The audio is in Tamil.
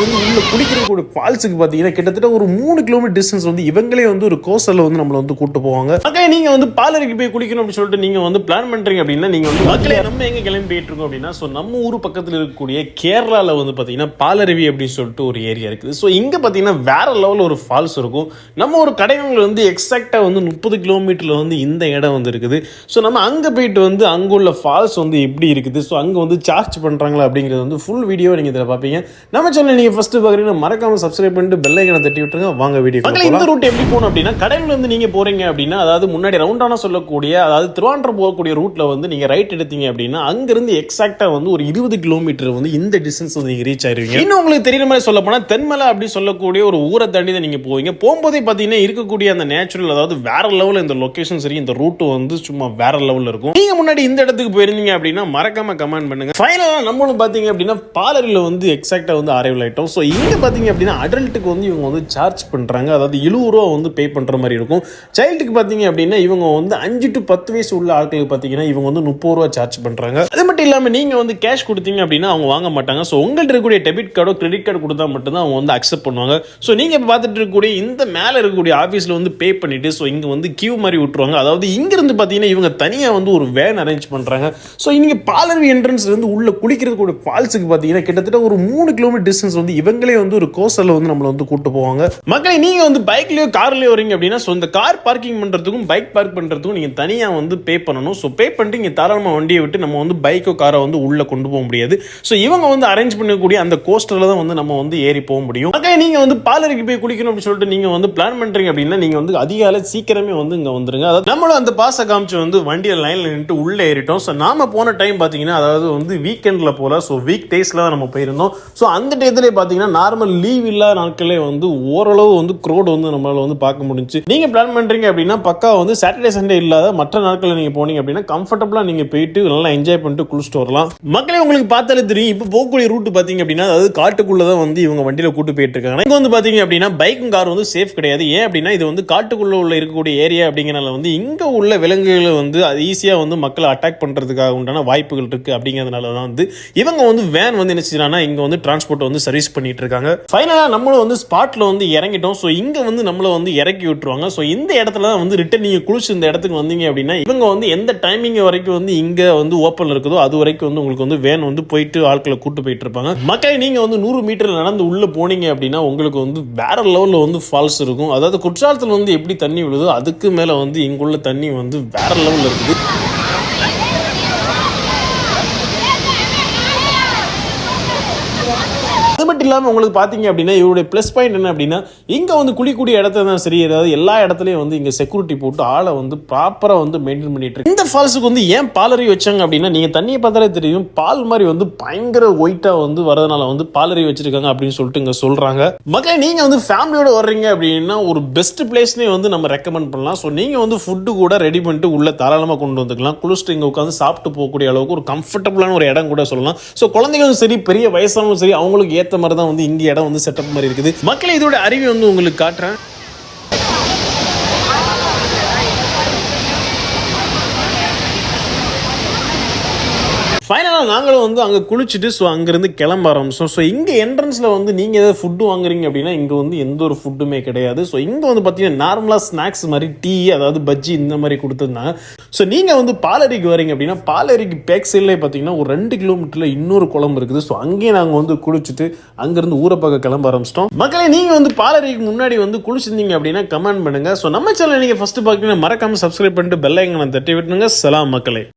வந்து உள்ள ஒரு ஃபால்ஸுக்கு பார்த்தீங்கன்னா கிட்டத்தட்ட ஒரு மூணு கிலோமீட்டர் டிஸ்டன்ஸ் வந்து இவங்களே வந்து ஒரு கோஸ்டலில் வந்து நம்மளை வந்து கூட்டு போவாங்க. மக்களே நீங்கள் வந்து பாலருக்கு போய் குளிக்கணும் அப்படின்னு சொல்லிட்டு நீங்கள் வந்து பிளான் பண்ணுறீங்க அப்படின்னா நீங்கள் வந்து மக்களே நம்ம எங்கே கிளம்பி போயிட்டு இருக்கோம் அப்படின்னா ஸோ நம்ம ஊர் பக்கத்தில் இருக்கக்கூடிய கேரளாவில் வந்து பார்த்தீங்கன்னா பாலருவி அப்படின்னு சொல்லிட்டு ஒரு ஏரியா இருக்குது. ஸோ இங்கே பார்த்தீங்கன்னா வேற லெவலில் ஒரு ஃபால்ஸ் இருக்கும். நம்ம ஒரு கடைகள் வந்து எக்ஸாக்டாக வந்து முப்பது கிலோமீட்டரில் வந்து இந்த இடம் வந்து இருக்குது. ஸோ நம்ம அங்கே போயிட்டு வந்து அங்கே உள்ள ஃபால்ஸ் வந்து எப்படி இருக்குது? ஸோ அங்கே வந்து சார்ஜ் பண்ணுறாங்களா அப்படிங்கிறது வந்து ஃபுல் வீடியோ நீங்கள் இதில் பார்ப்பீங்க. நம்ம சேனல் நீங்கள் ஃபஸ்ட்டு பார்க்குறீங்கன்னா மறக்காம சப்ஸ்கிரைப் பண்ணிட்டு பெல் ஐக்கனை தட்டி விட்டுருங்க. வாங்க வீடியோ மக்களே இந்த ரூட் எப்படி போகணும் அப்படின்னா கடையில் வந்து நீங்கள் போகிறீங்க அப்படின்னா அதாவது முன்னாடி ரவுண்டான சொல்லக்கூடிய அதாவது திருவாண்டரம் போகக்கூடிய ரூட்டில் வந்து நீங்கள் ரைட் எடுத்தீங்க அப்படின்னா அங்கேருந்து எக்ஸாக்டாக வந்து ஒரு இருபது கிலோமீட்டர் வந்து இந்த டிஸ்டன்ஸ் வந்து நீங்கள் ரீச் ஆயிருவீங்க. இன்னும் உங்களுக்கு தெரியுற மாதிரி சொல்ல போனால் தென்மலை அப்படி சொல்லக்கூடிய ஒரு ஊரை தாண்டி தான் நீங்கள் போவீங்க. போகும்போதே பார்த்தீங்கன்னா இருக்கக்கூடிய அந்த நேச்சுரல் அதாவது வேற லெவலில் இந்த லொக்கேஷன் சரி இந்த ரூட் வந்து சும்மா வேற லெவலில் இருக்கும். நீங்க முன்னாடி இந்த இடத்துக்கு போயிருந்தீங்க அப்படின்னா மறக்காம கமெண்ட் பண்ணுங்க. ஃபைனலாக நம்மளும் பார்த்தீங்க அப்படின்னா பாலரியில் வந்து எக்ஸாக்டாக வந்து அரைவல் ஆயிட்டோம் ஸோ இங்கே பார்த்தீங்க அப்படின்னா அடல்ட்டுக்கு வந்து இவங்க வந்து சார்ஜ் பண்ணுறாங்க அதாவது எழுபது ரூபா வந்து பே பண்ணுற மாதிரி இருக்கும். சைல்டுக்கு பார்த்தீங்க அப்படின்னா இவங்க வந்து அஞ்சு டு பத்து வயசு உள்ள ஆட்களுக்கு பார்த்தீங்கன்னா இவங்க வந்து முப்பது ரூபா சார்ஜ் பண்ணுறாங்க அது மட்டும் இல்லாமல் நீங்கள் வந்து கேஷ் கொடுத்தீங்க அப்படின்னா அவங்க வாங்க மாட்டாங்க. ஸோ உங்கள்கிட்ட இருக்கக்கூடிய டெபிட் கார்டோ கிரெடிட் கார்டு கொடுத்தா மட்டும்தான் அவங்க வந்து அக்செப்ட் பண்ணுவாங்க. ஸோ நீங்கள் இப்போ பார்த்துட்டு இருக்கக்கூடிய இந்த மேலே இருக்கக்கூடிய ஆஃபீஸில் வந்து பே பண்ணிவிட்டு ஸோ இங்கே வந்து கியூ மாதிரி விட்டுருவாங்க. அதாவது இங்கேருந்து பார்த்தீங்கன்னா இவங்க தனியாக வந்து ஒரு வேன் அரேஞ்ச் பண்ணுறாங்க ஸோ இங்கே பாலர்வி என்ட்ரன்ஸ்லேருந்து உள்ளே உள்ள குளிக்கிறதுக்கு ஃபால்ஸுக்கு பார்த்தீங்கன்னா கிட்டத்தட்ட ஒரு மூணு கிலோமீட்டர் டிஸ்டன்ஸ் வந்து வந்து இவங்களே வந்து ஒரு கோஸ்டரில் வந்து நம்மளை வந்து கூட்டு போவாங்க. மக்களை நீங்கள் வந்து பைக்லேயோ கார்லேயோ வரீங்க அப்படின்னா ஸோ இந்த கார் பார்க்கிங் பண்ணுறதுக்கும் பைக் பார்க் பண்ணுறதுக்கும் நீங்கள் தனியாக வந்து பே பண்ணணும். ஸோ பே பண்ணிட்டு இங்கே தாராளமாக வண்டியை விட்டு நம்ம வந்து பைக்கோ காரை வந்து உள்ளே கொண்டு போக முடியாது. ஸோ இவங்க வந்து அரேஞ்ச் பண்ணக்கூடிய அந்த கோஸ்டரில் தான் வந்து நம்ம வந்து ஏறி போக முடியும். மக்களை நீங்கள் வந்து பாலருக்கு போய் குளிக்கணும் அப்படின்னு சொல்லிட்டு நீங்கள் வந்து பிளான் பண்ணுறீங்க அப்படின்னா நீங்கள் வந்து அதிகாலை சீக்கிரமே வந்து இங்கே வந்துருங்க. அதாவது நம்மளும் அந்த பாச காமிச்சு வந்து வண்டியில் லைனில் நின்று உள்ளே ஏறிட்டோம். ஸோ நாம போன டைம் பார்த்தீங்கன்னா அதாவது வந்து வீக்கெண்டில் போல ஸோ வீக் டேஸில் தான் நம்ம போயிருந்தோம். ஸோ அந்த டயத்துலேயே பார்த்தீங்கன்னா நார்மல் லீவ் இல்லாத நாட்களே வந்து ஓரளவு வந்து க்ரோடு வந்து நம்மளால வந்து பார்க்க முடிஞ்சு நீங்கள் பிளான் பண்ணுறீங்க அப்படின்னா பக்கா வந்து சாட்டர்டே சண்டே இல்லாத மற்ற நாட்களில் நீங்கள் போனீங்க அப்படின்னா கம்ஃபர்டபுளாக நீங்கள் போயிட்டு நல்லா என்ஜாய் பண்ணிட்டு குளிச்சுட்டு வரலாம். மக்களே உங்களுக்கு பார்த்தாலே தெரியும். இப்போ போகக்கூடிய ரூட் பார்த்தீங்க அப்படின்னா அதாவது காட்டுக்குள்ளே தான் வந்து இவங்க வண்டியில் கூட்டு போயிட்டு இருக்காங்க. இங்கே வந்து பார்த்தீங்க அப்படின்னா பைக்கும் கார் வந்து சேஃப் கிடையாது. ஏன் அப்படின்னா இது வந்து காட்டுக்குள்ளே உள்ள இருக்கக்கூடிய ஏரியா அப்படிங்கிறனால வந்து இங்கே உள்ள விலங்குகளை வந்து அது ஈஸியாக வந்து மக்களை அட்டாக் பண்ணுறதுக்காக உண்டான வாய்ப்புகள் இருக்குது அப்படிங்கிறதுனால தான் வந்து இவங்க வந்து வேன் வந்து என்ன செய்யறாங்கன்னா இங்கே வந்து டிரான்ஸ்போர்ட் வந்து சர்வீஸ் பண்ணிட்டு இருக்காங்க ஃபைனலாக நம்மளும் வந்து ஸ்பாட்டில் வந்து இறங்கிட்டோம் ஸோ இங்கே வந்து நம்மளை வந்து இறக்கி விட்டுருவாங்க ஸோ இந்த இடத்துல தான் வந்து ரிட்டன் நீங்கள் குளிச்சு இந்த இடத்துக்கு வந்தீங்க அப்படின்னா இவங்க வந்து எந்த டைமிங் வரைக்கும் வந்து இங்கே வந்து ஓப்பனில் இருக்குதோ அது வரைக்கும் வந்து உங்களுக்கு வந்து வேன் வந்து போயிட்டு ஆட்களை கூட்டு போயிட்டு இருப்பாங்க மக்களை நீங்கள் வந்து நூறு மீட்டர் நடந்து உள்ளே போனீங்க அப்படின்னா உங்களுக்கு வந்து வேற லெவலில் வந்து ஃபால்ஸ் இருக்கும் அதாவது குற்றாலத்தில் வந்து எப்படி தண்ணி விழுதோ அதுக்கு மேலே வந்து இங்குள்ள தண்ணி வந்து வேற லெவலில் இருக்குது அது மட்டும் இல்லாமல் உங்களுக்கு பார்த்தீங்க அப்படின்னா இவருடைய ப்ளஸ் பாயிண்ட் என்ன அப்படின்னா இங்கே வந்து குடிக்கூடிய இடத்துல தான் சரி ஏதாவது எல்லா இடத்துலையும் வந்து இங்கே செக்யூரிட்டி போட்டு ஆளை வந்து ப்ராப்பராக வந்து மெயின்டைன் பண்ணிட்டு இருக்கு. இந்த ஃபால்ஸுக்கு வந்து ஏன் பாலரி வச்சாங்க அப்படின்னா நீங்கள் தண்ணியை பார்த்தாலே தெரியும் பால் மாதிரி வந்து பயங்கர ஒயிட்டாக வந்து வரதுனால வந்து பாலரி வச்சிருக்காங்க அப்படின்னு சொல்லிட்டு இங்கே சொல்கிறாங்க மக்களே நீங்கள் வந்து ஃபேமிலியோட வர்றீங்க அப்படின்னா ஒரு பெஸ்ட் பிளேஸ்னே வந்து நம்ம ரெக்கமெண்ட் பண்ணலாம். ஸோ நீங்கள் வந்து ஃபுட்டு கூட ரெடி பண்ணிட்டு உள்ளே தாராளமாக கொண்டு வந்துக்கலாம். குளிச்சுட்டு இங்கே உட்காந்து சாப்பிட்டு போகக்கூடிய அளவுக்கு ஒரு கம்ஃபர்டபுளான ஒரு இடம் கூட சொல்லலாம். ஸோ குழந்தைகளும் சரி பெரிய வயசானவங்களும் சரி அவங்களுக்கு ஏற்ற மாதிரி தான் வந்து இங்கே இடம் வந்து செட்டப் மாதிரி இருக்குது. மக்களை இதோட அறிவை வந்து உங்களுக்கு காட்டுறேன். ஃபைனலாக நாங்களும் வந்து அங்கே குளிச்சுட்டு ஸோ அங்கேருந்து கிளம்ப ஆரம்பிச்சோம் ஸோ இங்கே என்ட்ரன்ஸில் வந்து நீங்கள் ஏதாவது ஃபுட்டு வாங்குறீங்க அப்படின்னா இங்கே வந்து எந்த ஒரு ஃபுட்டுமே கிடையாது. ஸோ இங்கே வந்து பார்த்தீங்கன்னா நார்மலாக ஸ்நாக்ஸ் மாதிரி டீ அதாவது பஜ்ஜி இந்த மாதிரி கொடுத்துருந்தாங்க. ஸோ நீங்கள் வந்து பாலரிக்கு வரீங்க அப்படின்னா பாலரிக்கு பேக் சைட்லேயே பார்த்தீங்கன்னா ஒரு ரெண்டு கிலோமீட்டரில் இன்னொரு குளம் இருக்குது. ஸோ அங்கேயே நாங்கள் வந்து குளிச்சுட்டு அங்கேருந்து ஊரை பக்கம் கிளம்ப ஆரம்பிச்சிட்டோம். மக்களே நீங்கள் வந்து பாலரிக்கு முன்னாடி வந்து குளிச்சிருந்தீங்க அப்படின்னா கமெண்ட் பண்ணுங்கள் ஸோ நம்ம சேனல் நீங்கள் ஃபஸ்ட்டு பார்க்குறீங்கன்னா மறக்காமல் சப்ஸ்கிரைப் பண்ணிட்டு பெல் தட்டி விட்டுருங்க. சலாம் மக்களே.